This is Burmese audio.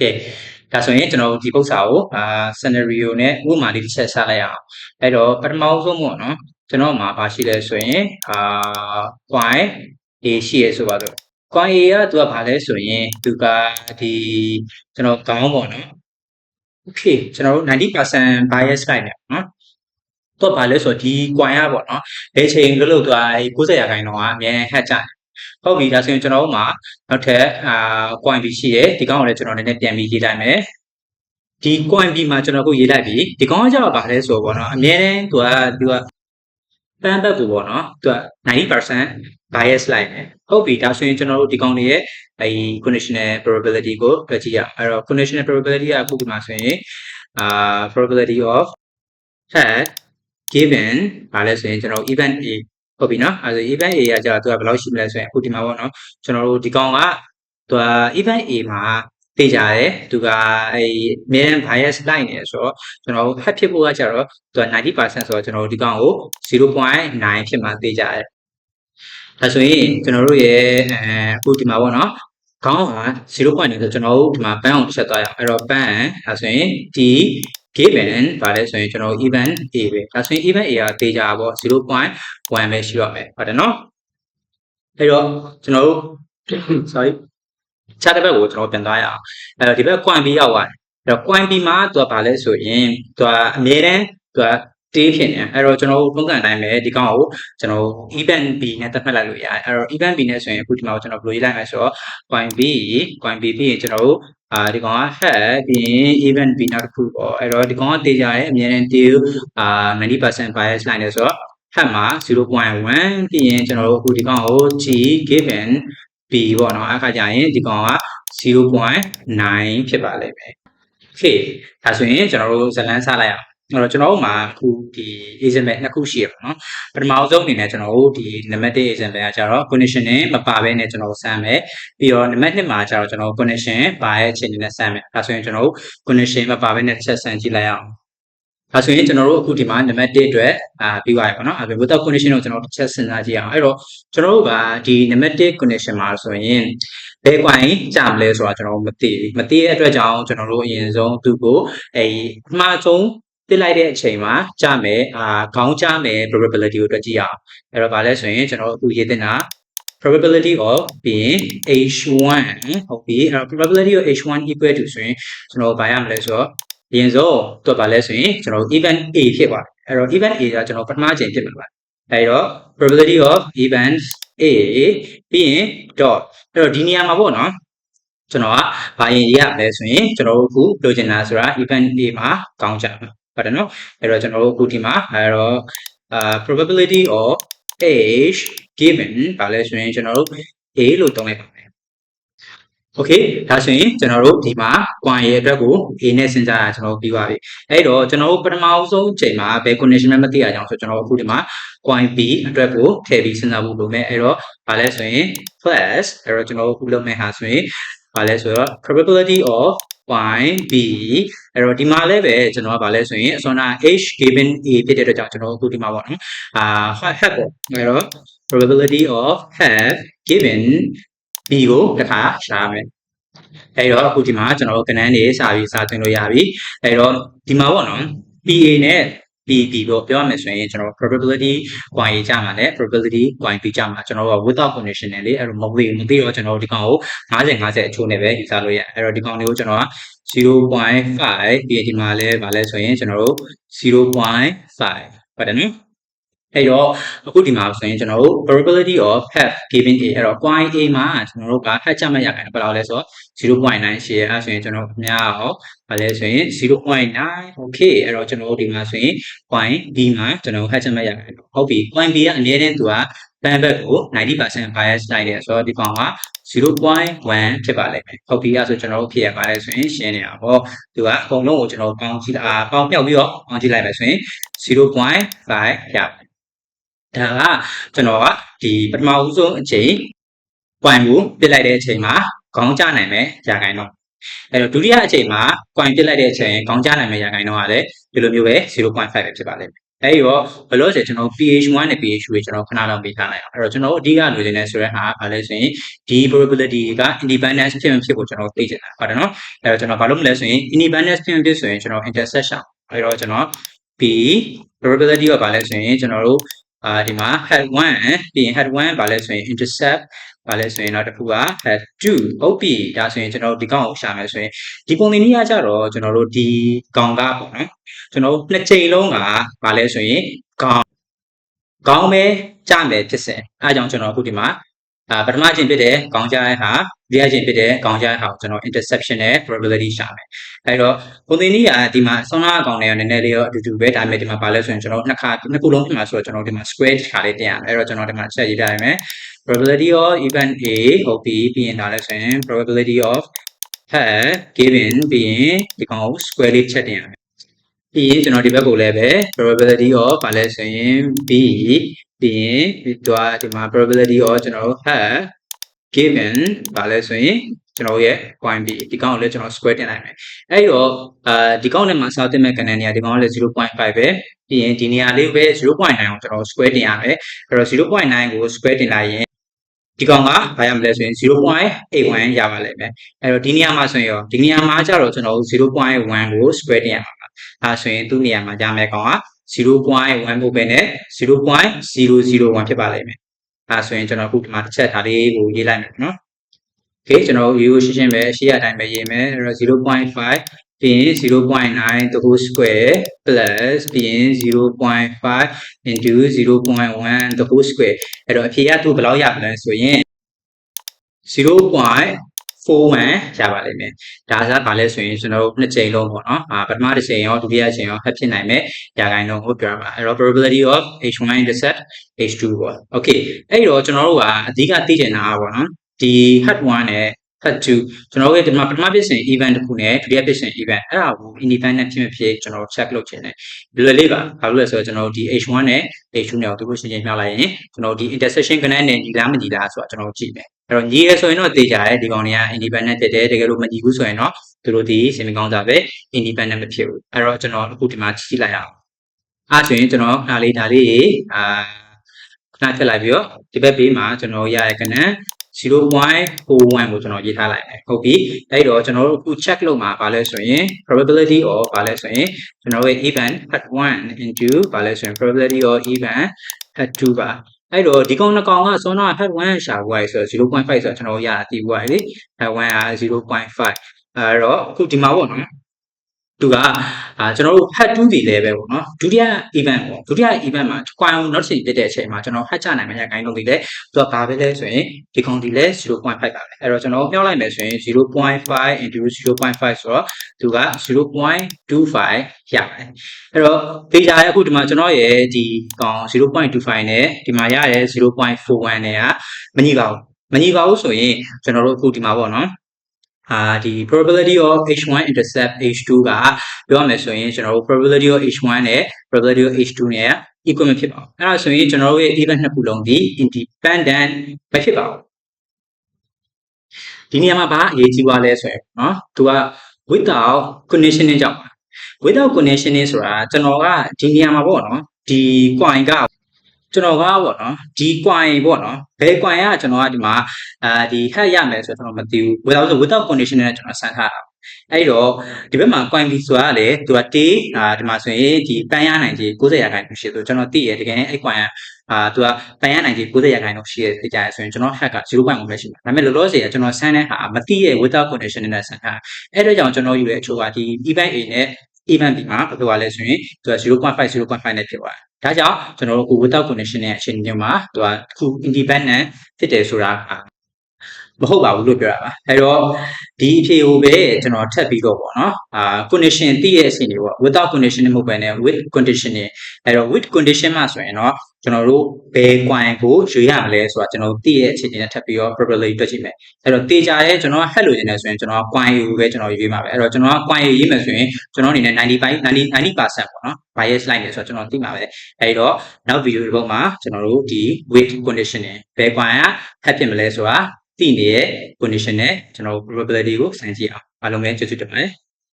ကဲဒါဆိုရင်ကျွန်တော်တို့ဒီပု္ပ္ပစာကိုအာ scenario နဲ့ဥပမာလေးတစ်ချက်စလိုက်ရအောင်အဲ့တော့ပထမဆုံးပေါ့နော်ကျွန်တော်မှာဘာရှိလဲဆိုရင်အာ point a ရှိရဆိုပါတော့ point a ကသူကဘာလဲဆိုရင်သူကဒီကျွန်တော်ခေါင်းပေါ့နော် okay ကျွန်တော်တို့90% bias လိုက်နေနော်တော့ဘာလဲဆိုတော့ဒီ coin ကပေါ့နော်ဘယ်ချိန်လို့လို့သူက90ရာခိုင်နှုန်းကအမြဲဟတ်ကြတယ် ဟုတ်ပြီဒါဆိုရင်ကျွန်တော်တို့မှာနောက်ထပ်အာ coin B ရှိတယ်ဒီကောင်ကိုလည်းကျွန်တော်နည်းနည်းပြန်ပြီးရေးလိုက်မယ်ဒီ coin B မှာကျွန်တော်ခုရေးလိုက်ပြီဒီကောင်ကကျတော့ဘာလဲဆိုတော့ပေါ့နော်အမြဲတမ်းသူကသူကပန်းဘက်ကိုပေါ့နော်သူက90% bias လိုက်တယ်ဟုတ်ပြီဒါဆိုရင်ကျွန်တော်တို့ဒီကောင်တွေရဲ့အဲ conditional probability ကိုတွက်ကြည့်ရအောင်အဲ့တော့ conditional probability ကအခုဒီမှာဆိုရင်အာ probability of had given ဘာလဲဆိုရင်ကျွန်တော် event a ဟုတ်ပြီနော်အဲဒါ event a ကကြာသူကဘယ်လောက်ရှိမလဲဆိုရင်အခုဒီမှာပေါ့နော်ကျွန်တော်တို့ဒီကောင်ကသူက event a မှာသိကြတယ်သူကအဲ main bias လိုက်နေဆိုတော့ကျွန်တော်တို့ hat ဖြစ်ဖို့ကကြာတော့သူက90%ဆိုတော့ကျွန်တော်တို့ဒီကောင်ကို0.9ဖြစ်မှသိကြတယ်ဒါဆိုရင်ကျွန်တော်တို့ရဲ့အဲအခုဒီမှာပေါ့နော်ခေါင်းက0.9ဆိုကျွန်တော်တို့ဒီမှာပန်းအောင်ချက်သွားရအောင်အဲ့တော့ပန်းဒါဆိုရင်ဒီ given ဗာလဲဆိုရင်ကျွန်တော် even a ပဲဒါဆိုရင် even a ကတေချာပေါ့0.1ပဲရှိတော့မယ်ဟုတ်တယ်နော်အဲ့တော့ကျွန်တော်တို့ sorry ခြားတစ်ဘက်ကိုကျွန်တော်ပြန်သွားရအောင်အဲ့တော့ဒီဘက် coin b ရောက်သွားတယ်အဲ့တော့ coin b မှာသူကဗာလဲဆိုရင်သူကအမြဲတမ်းသူကတေးဖြစ်နေအဲ့တော့ကျွန်တော်တို့ပုံစံတိုင်းပဲဒီကောင်ကိုကျွန်တော် event b နဲ့သတ်မှတ်လိုက်လို့ရတယ်အဲ့တော့ event b နဲ့ဆိုရင်အခုဒီမှာကျွန်တော်ဘယ်လိုရေးလိုက်မလဲဆိုတော့ coin b coin b ပြီးရင်ကျွန်တော်တို့ အာဒီကောင်က head ပြီးရင် event b နောက်တစ်ခုပေါ့အဲ့တော့ဒီကောင်ကတေးကြရဲအမြဲတမ်းတေးအာ90% bias line လဲဆိုတော့ head မှာ0.1ပြီးရင်ကျွန်တော်တို့အခုဒီကောင်ကို g given b ပေါ့နော်အခါကျရင်ဒီကောင်က0.9ဖြစ်ပါလိမ့်မယ် okay ဒါဆိုရင်ကျွန်တော်တို့ဇလန်းစလိုက်အောင် အဲ့တော့ကျွန်တော်တို့မှာအခုဒီ example နှစ်ခုရှိရပါတော့ပထမဆုံးအနေနဲ့ကျွန်တော်တို့ဒီ name 1 example ကကျတော့ condition နဲ့မပါဘဲနဲ့ကျွန်တော်စမ်းမယ်ပြီးတော့ name 2မှာကျတော့ကျွန်တော် condition ပါရဲ့အခြေအနေနဲ့စမ်းမယ်ဒါဆိုရင်ကျွန်တော်တို့ condition မပါဘဲနဲ့တစ်ချက်စမ်းကြည့်လိုက်အောင်ဒါဆိုရင်ကျွန်တော်တို့အခုဒီမှာ name 1အတွက်အာပြီးသွားပြီပေါ့နော်အဲ without condition ကိုကျွန်တော်တစ်ချက်စဉ်းစားကြည့်အောင်အဲ့တော့ကျွန်တော်တို့ကဒီ name 1 condition မှာဆိုရင်ဘယ်ကွိုင်းကြာမလဲဆိုတာကျွန်တော်မသိဘူးမသိတဲ့အတွက်ကြောင့်ကျွန်တော်တို့အရင်ဆုံးသူ့ကိုအဲအမှားဆုံး တစ်လိုက်တဲ့အချိန်မှာကြမယ်အာခေါင်းကြမယ် probability ကိုတွက်ကြည့်ရအောင်အဲ့တော့ဗာလဲဆိုရင်ကျွန်တော်အခုရေးတင်တာ probability of being h1 ဟုတ်ပြီအဲ့တော့ probability of h1 equal to ဆိုရင်ကျွန်တော်ဗာရမလဲဆိုတော့အရင်ဆုံးတွက်ပါလဲဆိုရင်ကျွန်တော် event a ဖြစ်ပါတယ်အဲ့တော့ event a ကကျွန်တော်ပထမအချိန်ဖြစ်မှာပါအဲ့တော့ probability of event a ပြီးရင် dot အဲ့တော့ဒီနေရာမှာပေါ့နော်ကျွန်တော်ကဘာရင်ရေးရမလဲဆိုရင်ကျွန်တော်တို့အခုလိုချင်တာဆိုတာ event a မှာကောင်းကြမှာ ဟုတ်တယ်နော်အဲ့တော့ကျွန်တော်တို့အခုဒီမှာအဲ့တော့အာ probability of h given ဘာလဲဆိုရင်ကျွန်တော်တို့ a လို့သုံးလိုက်ပါမယ် okay ဒါဆိုရင်ကျွန်တော်တို့ဒီမှာ coin ရဲ့အတွက်ကို a နဲ့စဉ်းစားတာကျွန်တော်တို့ပြီးပါပြီအဲ့တော့ကျွန်တော်တို့ပထမဆုံးအချိန်မှာဘယ် condition မှမသိရအောင်ဆိုကျွန်တော်တို့အခုဒီမှာ coin b အတွက်ကိုထည့်ပြီးစဉ်းစားဖို့လိုမယ်အဲ့တော့ဘာလဲဆိုရင် plus အဲ့တော့ကျွန်တော်တို့အခုလုပ်မယ့်ဟာဆိုရင်ဘာလဲဆိုတော့ probability of point b အဲ့တော့ဒီမှာလည်းပဲကျွန်တော်ကဗာလဲဆိုရင်အစောနာ h given a ဖြစ်တဲ့အတွက်ကြောင့်ကျွန်တော်အခုဒီမှာပေါ့နော်အာ have ပေါ့အဲ့တော့ probability of have given b ကိုတစ်ခါရှားမယ်အဲ့တော့အခုဒီမှာကျွန်တော်တို့ကဏ္ဍတွေစာပြီးစာသွင်းလို့ရပြီအဲ့တော့ဒီမှာပေါ့နော် PA နဲ့ PP ပေါ့ပြောရမယ်ဆိုရင်ကျွန်တော် probability coin ရေးကြမှာနဲ့ probability coin ပြီးကြမှာကျွန်တော်တို့က without condition နဲ့လေအဲ့တော့မသိဘူးမသိတော့ကျွန်တော်တို့ဒီကောင်ကို50 50အချိုးနဲ့ပဲယူစားလို့ရအဲ့တော့ဒီကောင်လေးကိုကျွန်တော်က0.5ပြီးဒီမှာလဲဗာလဲဆိုရင်ကျွန်တော်တို့0.5ဟုတ်တယ်နော် အဲ့တော့အခုဒီမှာဆိုရင်ကျွန်တော်တို့ probability of have given a အဲ့တော့ coin a မှာကျွန်တော်တို့က hat ချမှတ်ရခိုင်ဘယ်လောက်လဲဆိုတော့0.9ရှိရအဲ့ဆိုရင်ကျွန်တော်အများအောင်ဗာလဲဆိုရင်0.9 okay အဲ့တော့ကျွန်တော်တို့ဒီမှာဆိုရင် coin b မှာကျွန်တော် hat ချမှတ်ရခိုင်ဟုတ်ပြီ coin b ကအနည်းတန်းသူကဘန်ဘက်ကို90% bias လိုက်တယ်ဆိုတော့ဒီကောင်က0.1ဖြစ်ပါလိမ့်မယ်ဟုတ်ပြီအဲ့ဆိုကျွန်တော်တို့ဖြစ်ရပါတယ်ဆိုရင်ရှင်းနေတာပေါ့သူကအကုန်လုံးကိုကျွန်တော်ပေါင်းကြည့်တာပေါင်းမြောက်ပြီးတော့ပေါင်းကြည့်လိုက်မယ်ဆိုရင်0.5ရပါတယ် ဒါကကျွန်တော်ကဒီပထမဦးဆုံးအချိန် point ကိုပြစ်လိုက်တဲ့အချိန်မှာခေါင်းကျနိုင်မယ်ရာခိုင်နှုန်းအဲ့တော့ဒုတိယအချိန်မှာ point ပြစ်လိုက်တဲ့အချိန်ခေါင်းကျနိုင်မယ်ရာခိုင်နှုန်းကလည်းဒီလိုမျိုးပဲ0.5ပဲဖြစ်ပါလိမ့်မယ်အဲ့တော့ဘယ်လို့ဆိုကျွန်တော် pH1 နဲ့ pH2 ကိုကျွန်တော်ခဏလောက်ပေးထားလိုက်အောင်အဲ့တော့ကျွန်တော်တို့အဓိကလိုချင်တဲ့ဆိုတဲ့ဟာဘာလဲဆိုရင်ဒီ probability က independence ဖြစ်မဖြစ်ကိုကျွန်တော်သိချင်တာဟုတ်တယ်နော်အဲ့တော့ကျွန်တော်ဘာလို့မလဲဆိုရင် independence ဖြစ်မဖြစ်ဆိုရင်ကျွန်တော် intersection အဲ့တော့ကျွန်တော် p probability ကဘာလဲဆိုရင်ကျွန်တော်တို့ အာဒီမှာ head 1ပြီးရင် head 1ဘာလဲဆိုရင် intercept ဘာလဲဆိုရင်တော့တစ်ခုက head 2ဟုတ်ပြီဒါဆိုရင်ကျွန်တော်တို့ဒီကောင်ကိုရှာမယ်ဆိုရင်ဒီပုံသင်နည်းကကြတော့ကျွန်တော်တို့ဒီကောင်ကပေါ့နော်ကျွန်တော်တို့နှစ်ချိန်လုံးကဘာလဲဆိုရင်ကောင်ကောင်းပဲကြမယ်ဖြစ်စဉ်အဲအကြောင်းကျွန်တော်အခုဒီမှာ အာပထမချင်းဖြစ်တဲ့ကောင်းကြတဲ့ဟာဒုတိယချင်းဖြစ်တဲ့ကောင်းကြတဲ့ဟာကိုကျွန်တော် interception နဲ့ probability ရှာမယ်အဲတော့ပုံသင်နည်းကဒီမှာဆောင်းနာအကောင်တွေကနည်းနည်းလေးတော့အတူတူပဲဒါပေမဲ့ဒီမှာဘာလဲဆိုရင်ကျွန်တော်နှစ်ခါနှစ်ခုလုံးဖြစ်မှာဆိုတော့ကျွန်တော်ဒီမှာ square ခါလေးတင်ရမယ်အဲတော့ကျွန်တော်ဒီမှာချက်ရေးထားရမယ် probability of event A ဟုတ်ပြီပြီးရင်ဒါလည်းဆိုရင် probability of had given ပြီးရင်ဒီကောင်ကို square လေးချက်တင်ရမယ် ပြီးရင်ကျွန်တော်ဒီဘက်ကိုလည်းပဲ probability of ဘာလဲဆိုရင် B ပြီးရင်ဒီတော့ဒီမှာ probability of ကျွန်တော်တို့ had given ဘာလဲဆိုရင်ကျွန်တော်ရဲ့ point B ဒီကောင်ကိုလည်းကျွန်တော် square တင်လိုက်မယ်အဲ့တော့အာဒီကောင်နဲ့မှာစာတင်မဲ့ကဏ္ဍနေရာဒီကောင်ကလည်း0.5ပဲပြီးရင်ဒီနေရာလေးပဲ0.9အောင်ကျွန်တော် square တင်ရမယ်အဲ့တော့0.9ကို square တင်လိုက်ရင်ဒီကောင်ကဘာရမလဲဆိုရင်0.81ရပါလိမ့်မယ်အဲ့တော့ဒီနေရာမှာဆိုရင်ရောဒီနေရာမှာကျတော့ကျွန်တော်တို့0.1ကို square တင်ရမှာပါ ဒါဆိုရင်သူ့နေရာမှာရမယ်ကောင်က0.1ပို့ပဲနဲ့0.001ဖြစ်ပါလိမ့်မယ်ဒါဆိုရင်ကျွန်တော်အခုဒီမှာတစ်ချက်ဒါလေးကိုရေးလိုက်မယ်နော် okay ကျွန်တော်ရိုးရိုးရှင်းရှင်းပဲရှေ့ရအတိုင်းပဲရေးမယ်အဲ့တော့0.5ပြီးရင်0.9 the whole square plus ပြီးရင်0.5 into 0.1 the whole square အဲ့တော့အဖြေကသူဘယ်လောက်ရမလဲဆိုရင် 0.41ရပါလိမ့်မယ်ဒါကဘာလဲဆိုရင်ကျွန်တော်တို့နှစ်ချိန်လုံးပေါ့နော်အာပထမတစ်ချိန်ရောဒုတိယချိန်ရောဟပ်ဖြစ်နိုင်မဲ့ရာခိုင်နှုန်းကိုပြောပါအဲ့တော့ probability of h1 intercept h2 ပေါ့ okay အဲ့တော့ကျွန်တော်တို့ကအဓိကသိချင်တာပေါ့နော်ဒီ head 1နဲ့ head 2ကျွန်တော်တို့ရဲ့ဒီမှာပထမဖြစ်စဉ် event တစ်ခုနဲ့ဒုတိယဖြစ်စဉ် event အဲ့ဒါကို independent ဖြစ်မဖြစ်ကျွန်တော် check လုပ်ချင်တယ်လွယ်လေးပါဘာလို့လဲဆိုတော့ကျွန်တော်တို့ဒီ h1 နဲ့ h2 နဲ့ကိုသူတို့ရှင်းရှင်းပြလိုက်ရင်ကျွန်တော်တို့ဒီ intersection connect နဲ့ညီလားမညီလားဆိုတော့ကျွန်တော်တို့ကြည့်မယ် အဲ့တော့ညီရဲဆိုရင်တော့သိကြတယ်ဒီကောင်တွေက independent ဖြစ်တယ်တကယ်လို့မညီဘူးဆိုရင်တော့သူတို့ဒီစင်မကောင်းတာပဲ independent မဖြစ်ဘူးအဲ့တော့ကျွန်တော်အခုဒီမှာကြည့်လိုက်အောင်အဲ့ဆိုရင်ကျွန်တော်ဒါလေးဒါလေးအာခဏထည့်လိုက်ပြီးတော့ဒီဘက်ဘေးမှာကျွန်တော်ရရကနန်း0.41ကိုကျွန်တော်ရေးထားလိုက်မယ်ဟုတ်ပြီအဲ့တော့ကျွန်တော်တို့အခု check လုပ်မှာဘာလဲဆိုရင် probability of ဘာလဲဆိုရင်ကျွန်တော်ရဲ့ event at 1 into ဘာလဲဆိုရင် probability of event at 2ပါ အဲ့တော့ဒီကောင်နှစ်ကောင်ကစောနာ head 1ရှာဖို့ရဆိုတော့0.5ဆိုတော့ကျွန်တော်ရတာတီးဖို့ရလေ head 1က0.5အဲ့တော့အခုဒီမှာပေါ့နော် သူကအာကျွန်တော်တို့ head 2ဒီလည်းပဲပေါ့နော်ဒုတိယ event ပေါ့ဒုတိယ event မှာ quantum not စီပြတဲ့အချိန်မှာကျွန်တော် head ချနိုင်မယ့်ရခိုင်လုံးဒီလည်းသူကဘာပဲလဲဆိုရင်ဒီကောင်ဒီလည်း0.5ပါပဲအဲ့တော့ကျွန်တော်ပြောလိုက်မယ်ဆိုရင်0.5 into 0.5ဆိုတော့သူက0.25ရပါတယ်အဲ့တော့ data ရဲ့အခုဒီမှာကျွန်တော်ရဲ့ဒီကောင်0.25နဲ့ဒီမှာရတဲ့0.41နဲ့ကမညီပါဘူးမညီပါဘူးဆိုရင်ကျွန်တော်တို့အခုဒီမှာပေါ့နော် အာဒီ probability of h1 intercept h2 ကပြောရမယ်ဆိုရင်ကျွန်တော်တို့ probability of h1 နဲ့ probability of h2 နဲ့ equal မဖြစ်ပါဘူးအဲ့ဒါဆိုရင်ကျွန်တော်တို့ရဲ့ event နှစ်ခုလုံးဒီ independent မဖြစ်ပါဘူးဒီနေရာမှာဘာအရေးကြီးသွားလဲဆိုရင်เนาะသူက without conditioning ကြောင့် without conditioning ဆိုတာကျွန်တော်ကဒီနေရာမှာပေါ့နော်ဒီ coin က ကျွန်တော်ကပေါ့နော်ဒီ coin ပေါ့နော်ဘယ် coin ကကျွန်တော်ကဒီမှာအာဒီ head ရမယ်ဆိုတော့ကျွန်တော်မသိဘူး without without condition နဲ့ကျွန်တော်ဆန်းထားတာအဲ့တော့ဒီဘက်မှာ coin B ဆိုတာလေသူကတေးအာဒီမှာဆိုရင်ဒီပန်းရနိုင်ကြီး90ရာခိုင်နှုန်းရှိဆိုကျွန်တော်သိရတကယ်အဲ့ coin ကအာသူကပန်းရနိုင်ကြီး90ရာခိုင်နှုန်းရှိရသိကြရဆိုရင်ကျွန်တော် head က0.1ပဲရှိမှာဒါပေမဲ့လောလောဆယ်ကကျွန်တော်ဆန်းတဲ့ဟာမသိရ without condition နဲ့ဆန်းထားအဲ့တော့ကြောင့်ကျွန်တော်ယူတဲ့အချို့ကဒီ event A နဲ့ event B မှာဘယ်လိုလဲဆိုရင်သူက0.5 0.5နဲ့ဖြစ်သွားတယ်ဒါကြောင့်ကျွန်တော်တို့အခု without condition ရဲ့အခြေအနေမှာသူကအခု independent ဖြစ်တယ်ဆိုတာ မဟုတ်ပါဘူးလို့ပြောတာပါအဲတော့ဒီအဖြေကိုပဲကျွန်တော်ထပ်ပြီးတော့ပေါ့နော်အာ condition တည့်ရဲ့အချိန်တွေပေါ့ without condition မဟုတ်ဘဲနဲ့ with condition တွေအဲတော့ with condition မှာဆိုရင်တော့ကျွန်တော်တို့ဘယ် coin ကိုရွေးရမလဲဆိုတာကျွန်တော်တို့တည့်ရဲ့အချိန်တွေနဲ့ထပ်ပြီးတော့ probability တွက်ကြည့်မယ်အဲတော့တေချာရဲ့ကျွန်တော် head လို့နေတယ်ဆိုရင်ကျွန်တော် coin ကိုပဲကျွန်တော်ရွေးမှာပဲအဲတော့ကျွန်တော်က coin ရေးမယ်ဆိုရင်ကျွန်တော်အနေနဲ့95 90 90%ပေါ့နော် bias လိုက်နေဆိုတော့ကျွန်တော်သိမှာပဲအဲတော့နောက် video တစ်ပုဒ်မှာကျွန်တော်တို့ဒီ with condition တွေဘယ် coin က head ဖြစ်မလဲဆိုတာ သိနေတဲ့ condition နဲ့ကျွန်တော် probability ကိုစမ်းကြည့်အောင်အားလုံးပဲကျေးဇူးတင်ပါတယ်